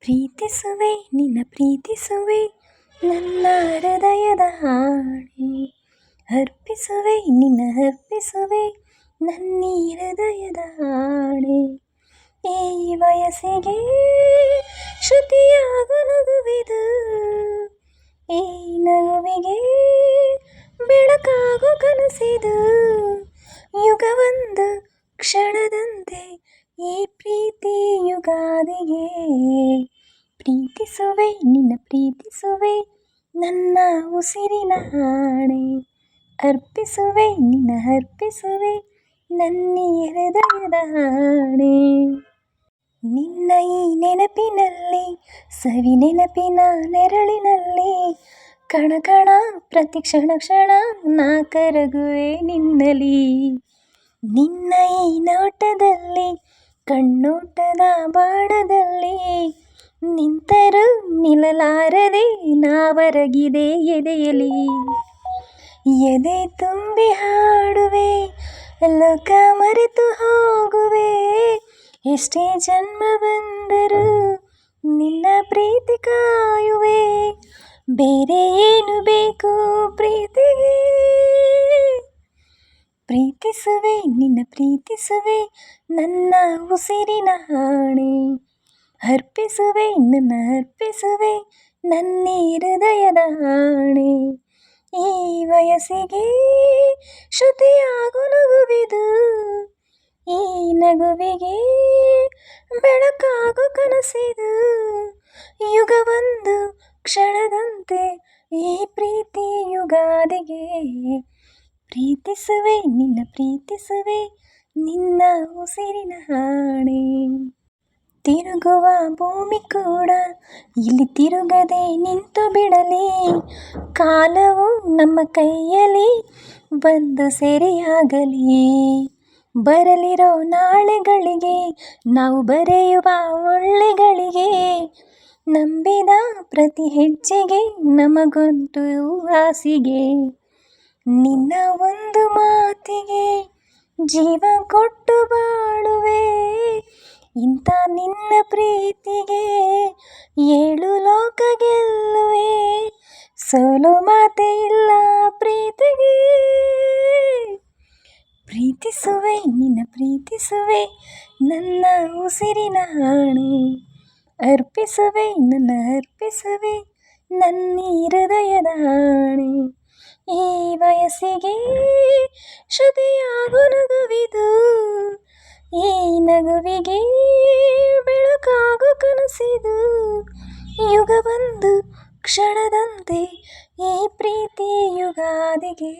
ಪ್ರೀತಿಸುವೆ, ನಿನ್ನ ಪ್ರೀತಿಸುವೆ, ನನ್ನ ಹೃದಯದ ಹಾಡಿ ಅರ್ಪಿಸುವೆ, ನಿನ್ನ ಅರ್ಪಿಸುವೆ, ನನ್ನೀ ಹೃದಯದ ಹಾಡಿ ಈ ವಯಸ್ಸಿಗೆ ಶ್ರುತಿಯಾಗು ನಗುವಿದು. ಈ ನಗುವಿಗೆ ಬೆಳಕಾಗು ಕನಸಿದು. ಯುಗವೊಂದು ಕ್ಷಣದಂತೆ ಈ ಪ್ರೀತಿ ಯುಗಾದಿಗೆ ಪ್ರೀತಿಸುವೆ, ನಿನ್ನ ಪ್ರೀತಿಸುವೆ, ನನ್ನ ಉಸಿರಿನ ಹಾಣೆ. ಅರ್ಪಿಸುವೆ, ನಿನ್ನ ಅರ್ಪಿಸುವೆ, ನನ್ನ ಹೃದಯದ ಹಾಣೆ. ನಿನ್ನ ಈ ನೆನಪಿನಲ್ಲಿ, ಸವಿ ನೆನಪಿನ ನೆರಳಿನಲ್ಲಿ ಕಣ ಕಣ ಪ್ರತಿ ಕ್ಷಣ ಕ್ಷಣ ನಾ ಕರಗುವೆ ನಿನ್ನಲಿ ನಿನ್ನ ಈ ನೋಟದಲ್ಲಿ ಕಣ್ಣೋಟದ ಬಾಣದಲ್ಲಿ ನಿಂತರೂ ನಿಲ್ಲಲಾರದೆ ನಾವರಗಿದೆ ಎದೆಯಲಿ ಎದೆ ತುಂಬಿ ಹಾಡುವೆ, ಲೋಕ ಮರೆತು ಹೋಗುವೆ. ಎಷ್ಟೇ ಜನ್ಮ ಬಂದರೂ ನಿನ್ನ ಪ್ರೀತಿ ಕಾಯುವೆ. ಬೇರೆ ಏನು ಬೇಕು ಪ್ರೀತಿಗೆ? ಪ್ರೀತಿಸುವೆ, ನಿನ್ನ ಪ್ರೀತಿಸುವೆ, ನನ್ನ ಉಸಿರಿನ ಹಾಣೆ. ಅರ್ಪಿಸುವೆ, ನನ್ನ ಅರ್ಪಿಸುವೆ, ನನ್ನ ಹೃದಯದ ಹಾಣೆ. ಈ ವಯಸ್ಸಿಗೆ ಶ್ರುತಿಯಾಗು ನಗುವಿದು. ಈ ನಗುವಿಗೆ ಬೆಳಕಾಗು ಕನಸಿದು. ಯುಗವೊಂದು ಕ್ಷಣದಂತೆ ಈ ಯುಗಾದಿಗೆ ಪ್ರೀತಿಸುವೆ, ನಿನ್ನ ಪ್ರೀತಿಸುವೆ, ನಿನ್ನ ಉಸಿರಿನ ಹಾಣೆ. ತಿರುಗುವ ಭೂಮಿ ಕೂಡ ಇಲ್ಲಿ ತಿರುಗದೆ ನಿಂತು ಬಿಡಲಿ. ಕಾಲವು ನಮ್ಮ ಕೈಯಲ್ಲಿ ಬಂದು ಸೆರೆಯಾಗಲಿ. ಬರಲಿರೋ ನಾಳೆಗಳಿಗೆ ನಾವು ಬರೆಯುವ ಒಳ್ಳೆಗಳಿಗೆ ನಂಬಿದ ಪ್ರತಿ ಹೆಜ್ಜೆಗೆ ನಮಗೊಂದು ಹಾಸಿಗೆ ನಿನ್ನ ಒಂದು ಮಾತಿಗೆ ಜೀವ ಕೊಟ್ಟು ಬಾಳುವೆ. ಇಂಥ ನಿನ್ನ ಪ್ರೀತಿಗೆ ಏಳು ಲೋಕ ಗೆಲ್ಲುವೆ. ಸೋಲು ಮಾತೆ ಇಲ್ಲ ಪ್ರೀತಿಗೆ. ಪ್ರೀತಿಸುವೆ, ನಿನ್ನ ಪ್ರೀತಿಸುವೆ, ನನ್ನ ಉಸಿರಿನ ಹಾಣೆ. ಅರ್ಪಿಸುವೆ, ನನ್ನ ಅರ್ಪಿಸುವೆ, ನನ್ನ ಹೃದಯದ ಹಾಣೆ. ಈ ವಯಸ್ಸಿಗೆ ಶ್ರುತಿಯಾಗು ನಗುವಿದು ಈ ನಗುವಿಗೆ ಬೆಳಕಾಗು ಕನಸಿದು. ಯುಗವೊಂದು ಕ್ಷಣದಂತೆ ಈ ಪ್ರೀತಿ ಯುಗಾದಿಗೆ